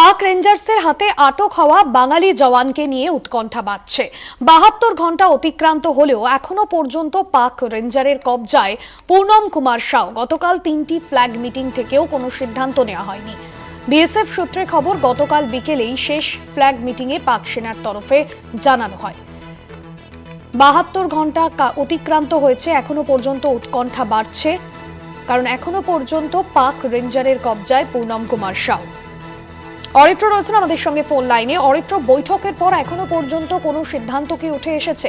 পাক রেঞ্জার্সের হাতে আটক হওয়া বাঙালি জওয়ানকে নিয়ে উৎকণ্ঠা বাড়ছে। বাহাত্তর ঘণ্টা অতিক্রান্ত হলেও এখনও পর্যন্ত পাক রেঞ্জারের কবজায় পূর্ণম কুমার সাউ। গতকাল তিনটি ফ্ল্যাগ মিটিং থেকেও কোনো সিদ্ধান্ত নেওয়া হয়নি। বিএসএফ সূত্রে খবর, গতকাল বিকেলেই শেষ ফ্ল্যাগ মিটিংয়ে পাক সেনার তরফে জানানো হয়। বাহাত্তর ঘণ্টা অতিক্রান্ত হয়েছে, এখনও পর্যন্ত উৎকণ্ঠা বাড়ছে, কারণ এখনও পর্যন্ত পাক রেঞ্জারের কবজায় পূর্ণম কুমার সাউ। অরিত্র রয়েছেন আমাদের সঙ্গে ফোন লাইনে। অরিত্র, বৈঠকের পর এখনও পর্যন্ত কোনো সিদ্ধান্ত কি উঠে এসেছে?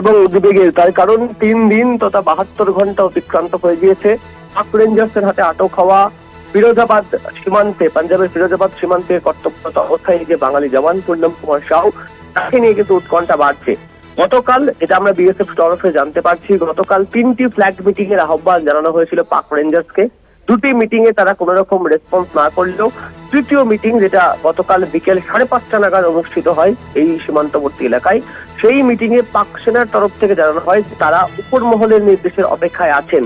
এবং উদ্বেগের তার কারণ তিন দিন তথা বাহাত্তর ঘণ্টা অতিক্রান্ত হয়ে গিয়েছে। পাক রেঞ্জার্সের হাতে আটক হওয়া ফিরোজাবাদ সীমান্তে, পাঞ্জাবের ফিরোজাবাদ সীমান্তে কর্তব্যরত অবস্থায় যে বাঙালি জওয়ান পূর্ণম কুমার সাউ তাকে নিয়ে কিন্তু উৎকণ্ঠা বাড়ছে। গতকাল, এটা আমরা বিএসএফ তরফে জানতে পারছি, গতকাল তিনটি ফ্ল্যাগ মিটিং এর আহ্বান জানানো হয়েছিল পাক রেঞ্জার্সকে। দুটি মিটিং এ তারা কোনো রকম রেসপন্স না করলেও তৃতীয় মিটিং যেটা গতকাল বিকেল সাড়ে পাঁচটা নাগাদ অনুষ্ঠিত হয় এই সীমান্তবর্তী এলাকায়, সেই মিটিং এ পাক সেনার তরফ থেকে জানানো হয় তারা উপর মহলের নির্দেশের অপেক্ষায় আছেন।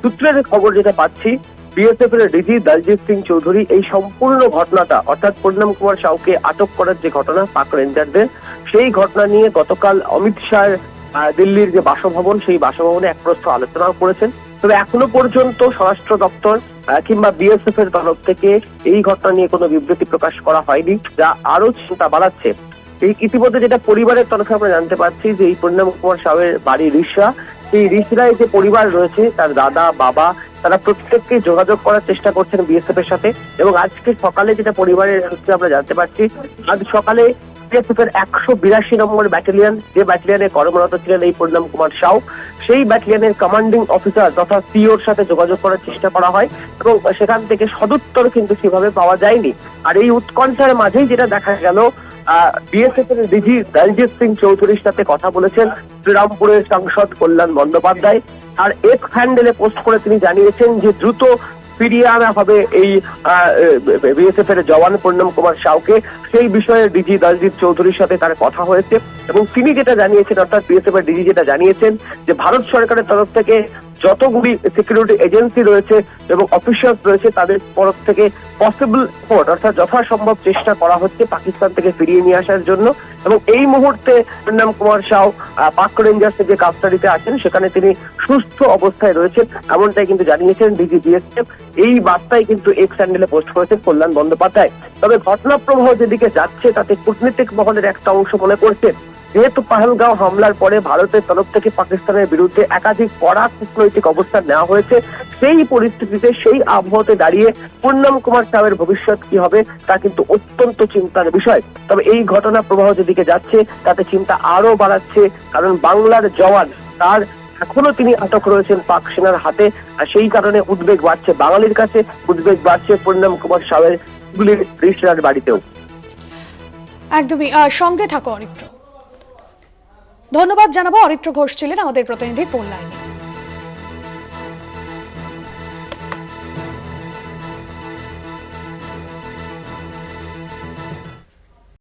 সূত্রের খবর যেটা পাচ্ছি বিএসএফ এর ডিজি দলজিৎ সিং চৌধুরী এই সম্পূর্ণ ঘটনাটা, অর্থাৎ পূর্ণম কুমার সাউকে আটক করার যে ঘটনা, পাক রেঞ্জারদের, সেই ঘটনা নিয়ে গতকাল অমিত শাহ দিল্লির যে বাসভবন, সেই বাসভবনে এক প্রস্থ আলোচনা করেছেন। তবে এখনও পর্যন্ত স্বরাষ্ট্র দপ্তর কিংবা বিএসএফ এর তরফ থেকে এই ঘটনা নিয়ে কোনো বিবৃতি প্রকাশ করা হয়নি, যা আরও চিন্তা বাড়াচ্ছে। এই ইতিমধ্যে যেটা পরিবারের তরফে আমরা জানতে পারছি যে এই পরিণাম কুমার সাহের বাড়ি রিসা সেই রিসরায় যে পরিবার রয়েছে, তার দাদা, বাবা তারা প্রত্যেককে যোগাযোগ করার চেষ্টা করছেন বিএসএফ এর সাথে। এবং আজকে সকালে যেটা পরিবারের সূত্রে আমরা জানতে পারছি, আজ সকালে বিএসএফ এর একশো বিরাশি নম্বর ব্যাটালিয়ন যে ব্যাটালিয়নে কর্মরত ছিলেন এই পূর্ণম কুমার সাউ, সেই ব্যাটালিয়নের কমান্ডিং অফিসার তথা সিওর সাথে যোগাযোগ করার চেষ্টা করা হয় এবং সেখান থেকে সদুত্তর কিন্তু সেভাবে পাওয়া যায়নি। আর এই উৎকণ্ঠার মাঝেই যেটা দেখা গেল বিএসএফ এর ডিজি দলজিৎ সিং চৌধুরীর সাথে কথা বলেছেন শ্রীরামপুরের সাংসদ কল্যাণ বন্দ্যোপাধ্যায়। আর এক হ্যান্ডেলে পোস্ট করে তিনি জানিয়েছেন যে দ্রুত ফিরিয়ে আনা হবে এই বিএসএফ এর জওয়ান পূর্ণম কুমার সাউকে। সেই বিষয়ে ডিজি দলজিৎ চৌধুরীর সাথে তার কথা হয়েছে। এবং তিনি যেটা জানিয়েছেন, অর্থাৎ বিএসএফ এর ডিজি যেটা জানিয়েছেন, যে ভারত সরকারের তরফ থেকে যতগুলি সিকিউরিটি এজেন্সি রয়েছে এবং অফিসার্স রয়েছে তাদের তরফ থেকে পসিবল এফোর্ট অর্থাৎ যথাসম্ভব চেষ্টা করা হচ্ছে পাকিস্তান থেকে ফিরিয়ে নিয়ে আসার জন্য। এবং এই মুহূর্তে পূর্ণম কুমার আহ, পাক রেঞ্জার্স যে কাস্টাডিতে আছেন। সেখানে তিনি সুস্থ অবস্থায় রয়েছেন এমনটাই কিন্তু জানিয়েছেন ডিজি বিএসএফ এই বার্তায় কিন্তু এক্স হ্যান্ডেলে পোস্ট করেছেন কল্যাণ বন্দ্যোপাধ্যায়। তবে ঘটনা প্রবাহ যেদিকে যাচ্ছে তাতে কূটনীতিক মহলের একটা অংশ মনে করছে যেহেতু পাহেলগাঁও হামলার পরে ভারতের তরফ থেকে পাকিস্তানের বিরুদ্ধে একাধিক কড়া কূটনৈতিক অবস্থান নেওয়া হয়েছে, সেই পরিস্থিতিতে সেই আবহাওয়াতে দাঁড়িয়ে পূর্ণম কুমার সাহের ভবিষ্যৎ কি হবে, তা কিন্তু অত্যন্ত চিন্তার বিষয়। তবে এই ঘটনা প্রবাহ যেদিকে যাচ্ছে, তাতে চিন্তা আরও বাড়াচ্ছে, কারণ বাংলার জওয়ান, তার এখনও তিনি আটক রয়েছেন পাক সেনার হাতে, আর সেই কারণে উদ্বেগ বাড়ছে বাঙালির কাছে, উদ্বেগ বাড়ছে পূর্ণম কুমার সাহের গুলির রিসরার বাড়িতেও। একদমই সঙ্গে থাকো অরিত্র ধন্যবাদ জানাব অরিত্র ঘোষ ছিলেন আমাদের প্রতিনিধি ফোন